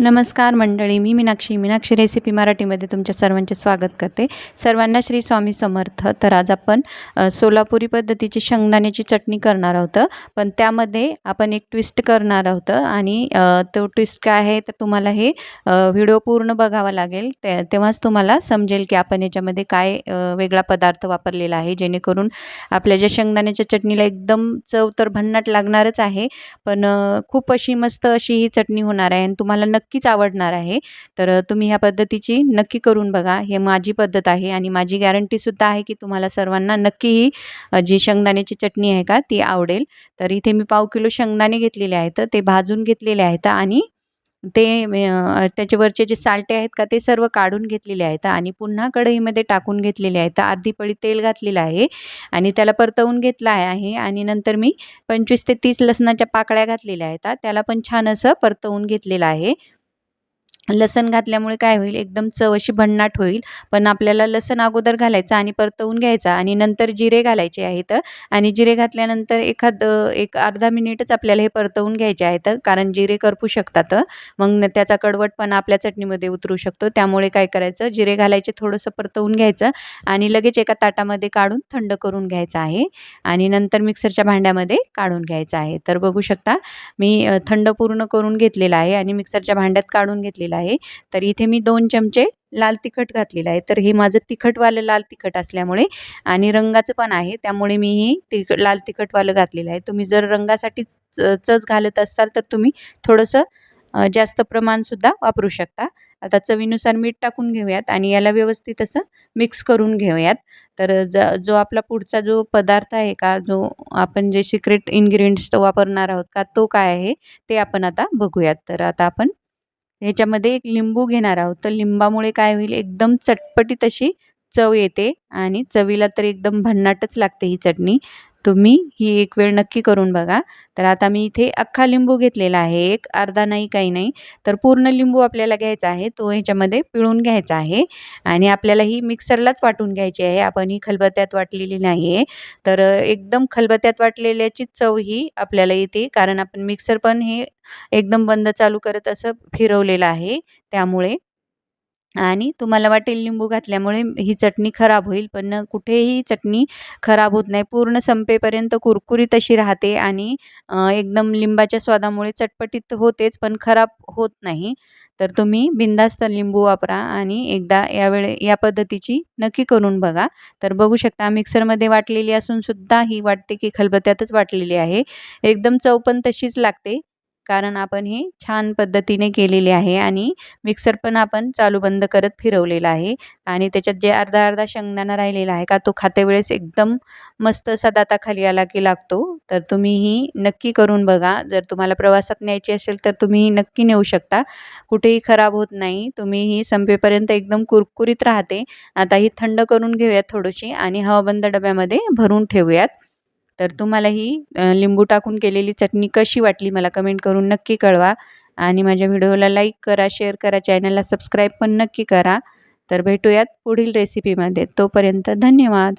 नमस्कार मंडळी मी मीनाक्षी. मीनाक्षी रेसिपी मराठीमध्ये तुमच्या सर्वांचे स्वागत करते. सर्वांना श्री स्वामी समर्थ. तर आज आपण सोलापुरी पद्धतीची शेंगदाण्याची चटणी करणार आहोत. पण त्यामध्ये आपण एक ट्विस्ट करणार आहोत आणि तो ट्विस्ट काय आहे तर तुम्हाला हे व्हिडिओ पूर्ण बघावा लागेल. ते तेव्हाच तुम्हाला समजेल की आपण याच्यामध्ये काय वेगळा पदार्थ वापरलेला आहे. जेणेकरून आपल्या ज्या शेंगदाण्याच्या चटणीला एकदम चव तर भन्नाट लागणारच आहे. पण खूप अशी मस्त अशी ही चटणी होणार आहे आणि तुम्हाला नक्कीच आवडणार आहे. तर तुम्ही ह्या पद्धतीची नक्की करून बघा. हे माझी पद्धत आहे आणि माझी गॅरंटीसुद्धा आहे की तुम्हाला सर्वांना नक्की ही जी शेंगदाण्याची चटणी आहे का ती आवडेल. तर इथे मी पाव किलो शेंगदाणे घेतलेले आहेत. ते भाजून घेतलेले आहेत आणि ते त्याच्यावरचे जे सालटे आहेत का ते सर्व काढून घेतलेले आहेत आणि पुन्हा कढईमध्ये टाकून घेतलेले आहेत. अर्धी पळी तेल घातलेलं आहे आणि त्याला परतवून घेतलं आहे आणि नंतर मी पंचवीस ते तीस लसणाच्या पाकळ्या घातलेल्या आहेत. त्याला पण छान असं परतवून घेतलेलं आहे. लसण घातल्यामुळे काय होईल? एकदम चव अशी भन्नाट होईल. पण आपल्याला लसण अगोदर घालायचं आणि परतवून घ्यायचा आणि नंतर जिरे घालायचे आहेत. आणि जिरे घातल्यानंतर एखाद एक अर्धा मिनिटच आपल्याला हे परतवून घ्यायचे आहेत. कारण जिरे करपू शकतात. मग त्याचा कडवटपणा आपल्या चटणीमध्ये उतरू शकतो. त्यामुळे काय करायचं? जिरे घालायचे थोडंसं परतवून घ्यायचं आणि लगेच एका ताटामध्ये काढून थंड करून घ्यायचं आहे. आणि नंतर मिक्सरच्या भांड्यामध्ये काढून घ्यायचं आहे. तर बघू शकता मी थंड पूर्ण करून घेतलेला आहे आणि मिक्सरच्या भांड्यात काढून घेतलेला आहे. तर इथे मी दोन चमचे लाल तिखट घातलेलं आहे. तर हे माझं तिखटवालं लाल तिखट असल्यामुळे आणि रंगाचं पण आहे. त्यामुळे मी हे तिख लाल तिखटवालं घातलेलं आहे. तुम्ही जर रंगासाठी चच घालत असाल तर तुम्ही थोडंसं जास्त प्रमाणसुद्धा वापरू शकता. आता चवीनुसार मीठ टाकून घेऊयात आणि याला व्यवस्थित असं मिक्स करून घेऊयात. तर ज जो आपला पुढचा जो पदार्थ आहे का जो आपण जे सिक्रेट इन्ग्रेडियंट्स वापरणार आहोत का तो काय आहे ते आपण आता बघूयात. तर आता आपण ह्याच्यामध्ये एक लिंबू घेणार आहोत. तर लिंबामुळे काय होईल? एकदम चटपटीत अशी चव येते आणि चवीला तर एकदम भन्नाटच लागते ही चटणी. तुम्ही ही एक वेळ नक्की करून बघा. तर आता मी इथे अख्खा लिंबू घेतलेला आहे. एक अर्धा नाही काही नाही. तर पूर्ण लिंबू आपल्याला घ्यायचा आहे. तो ह्याच्यामध्ये पिळून घ्यायचा आहे. आणि आपल्याला ही मिक्सरलाच वाटून घ्यायची आहे. आपण ही खलबत्त्यात वाटलेली नाही आहे तर एकदम खलबत्त्यात वाटलेल्याची चव ही आपल्याला येते. कारण आपण मिक्सर पण हे एकदम बंद चालू करत असं फिरवलेलं आहे. त्यामुळे आणि तुम्हाला वाटेल लिंबू घातल्यामुळे ही चटणी खराब होईल पण कुठेही चटणी खराब होत नाही. पूर्ण संपेपर्यंत कुरकुरीत अशी राहते आणि एकदम लिंबाच्या स्वादामुळे चटपटीत होतेच पण खराब होत नाही. तर तुम्ही बिनधास्त लिंबू वापरा आणि एकदा यावेळे या पद्धतीची नक्की करून बघा. तर बघू शकता मिक्सरमध्ये वाटलेली असूनसुद्धा ही वाटते की खलबत्त्यातच वाटलेली आहे. एकदम चव पण तशीच लागते. कारण आपण हे छान पद्धतीने केलेले आहे आणि मिक्सर पण आपण चालू बंद करत फिरवलेला आहे. आणि त्याच्यात जे अर्धा अर्धा शेंगदाणा राहिलेला आहे का तो खाते वेळेस एकदम मस्त असा दाताखाली आला की लागतो. तर तुम्ही ही नक्की करून बघा. जर तुम्हाला प्रवासात न्यायची असेल तर तुम्ही ही नक्की नेऊ शकता. कुठेही खराब होत नाही. तुम्ही ही संपेपर्यंत एकदम कुरकुरीत राहते. आता ही थंड करून घेऊयात थोडीशी आणि हवाबंद डब्यामध्ये भरून ठेवूयात. तर तुम्हाला ही लिंबू टाकून केलेली चटणी कशी वाटली मला कमेंट करून नक्की कळवा. आणि माझ्या व्हिडिओला लाईक करा शेअर करा चॅनलला सबस्क्राईब पण नक्की करा. तर भेटूयात पुढील रेसिपीमध्ये तोपर्यंत धन्यवाद.